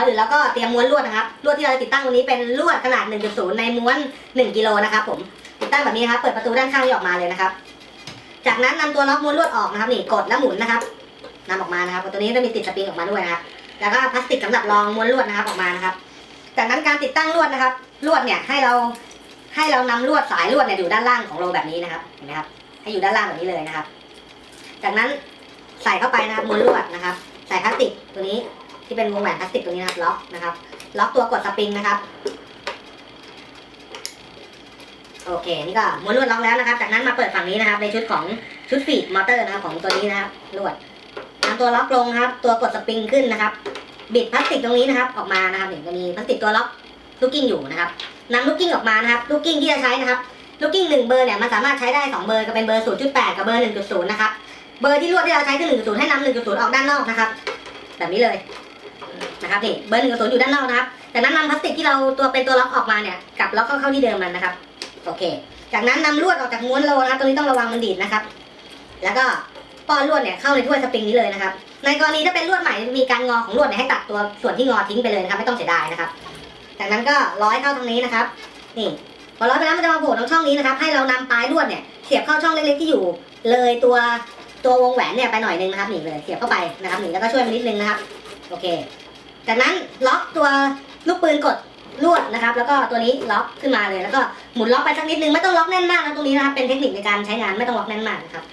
ก่อนอื่นเราก็เตรียมม้วนลวดนะครับลวดที่เราจะติดตั้งวันนี้เป็นลวดขนาด 1.0 ในม้วน 1 กิโลนะครับผมติดตั้งแบบนี้ครับเปิดประตูด้านข้างนี้ออกมาเลยนะครับ จากนั้นนำตัวล็อกม้วนลวดออกนะครับนี่กดและหมุนนะครับนำออกมานะครับตัวนี้จะมีติดสปริงออกมาด้วยนะครับแล้วก็พลาสติกสำหรับรองม้วนลวดนะครับออกมานะครับ จากนั้นการติดตั้งลวดนะครับลวดเนี่ยให้เราให้เรานำลวดสายลวดเนี่ยอยู่ด้านล่างของโลแบบนี้นะครับเห็นไหมครับให้อยู่ด้านล่างแบบนี้เลยนะครับ จากนั้นใส่เข้าไปนะครับม้วนลวดนะครับ ใส่พลาสติกตัวนี้ ที่เป็นวงแหวนพลาสติกตัวนี้นะครับล็อกนะครับ ล็อกตัวกดสปริงนะครับ โอเค นี่ก็ม้วนลวดล็อกแล้วนะครับ จากนั้นมาเปิดฝั่งนี้นะครับ ในชุดของชุดฟีดมอเตอร์นะครับของตัวนี้นะครับลวดนำตัวล็อกลงครับ ตัวกดสปริงขึ้นนะครับ บิดพลาสติกตรงนี้นะครับ ออกมานะครับเห็นจะมีพลาสติกตัวล็อกลูกกิ้งอยู่นะครับนำลูกกิ้งออกมานะครับลูกกิ้งที่จะใช้นะครับลูกกิ้งหนึ่งเบอร์เนี่ยมันสามารถใช้ได้สองเบอร์ก็เป็นเบอร์0.8กับเบอร์1.0นะครับเบอร์ที่ลวดที่เราใช้คือ1.0ให้นำ1.0ออกด้านนอกนะครับ แบบนี้เลย นะครับนี่เบอร์1.0อยู่ด้านนอกนะครับจากนั้นนำพลาสติกที่เราตัวเป็นตัวล็อกออกมาเนี่ยกลับล็อกเข้าเข้าที่เดิมมันนะครับ โอเค จากนั้นนำลวดออกจากม้วนโลนะครับตรงนี้ต้องระวังมันดีดนะครับ แล้วก็ป้อนลวดเนี่ยเข้าในถ้วยสปริงนี้เลยนะครับ ในกรณีถ้าเป็นลวดใหม่มีการงอของลวดเนี่ยให้ตัดตัวส่วนที่งอทิ้งไปเลยนะครับไม่ต้องเสียดายนะครับ จากนั้นก็ร้อยเข้าตรงนี้นะครับ นี่พอร้อยไปแล้วมันจะมาโผล่ตรงช่องนี้นะครับ ให้เรานำปลายลวดเนี่ยเสียบเข้าช่องเล็กๆที่อยู่ เลยตัวตัววงแหวนเนี่ยไปหน่อยนึงนะครับนี่เลยเสียบเข้าไปนะครับนี่แล้วก็ช่วยมันนิดนึงนะครับ โอเค จากนั้นล็อกตัวลูกปืนกดลวดนะครับ แล้วก็ตัวนี้ล็อกขึ้นมาเลย แล้วก็หมุนล็อกไปสักนิดนึงไม่ต้องล็อกแน่นมากนะตรงนี้นะครับเป็นเทคนิคในการใช้งานไม่ต้องล็อกแน่นมากนะครับ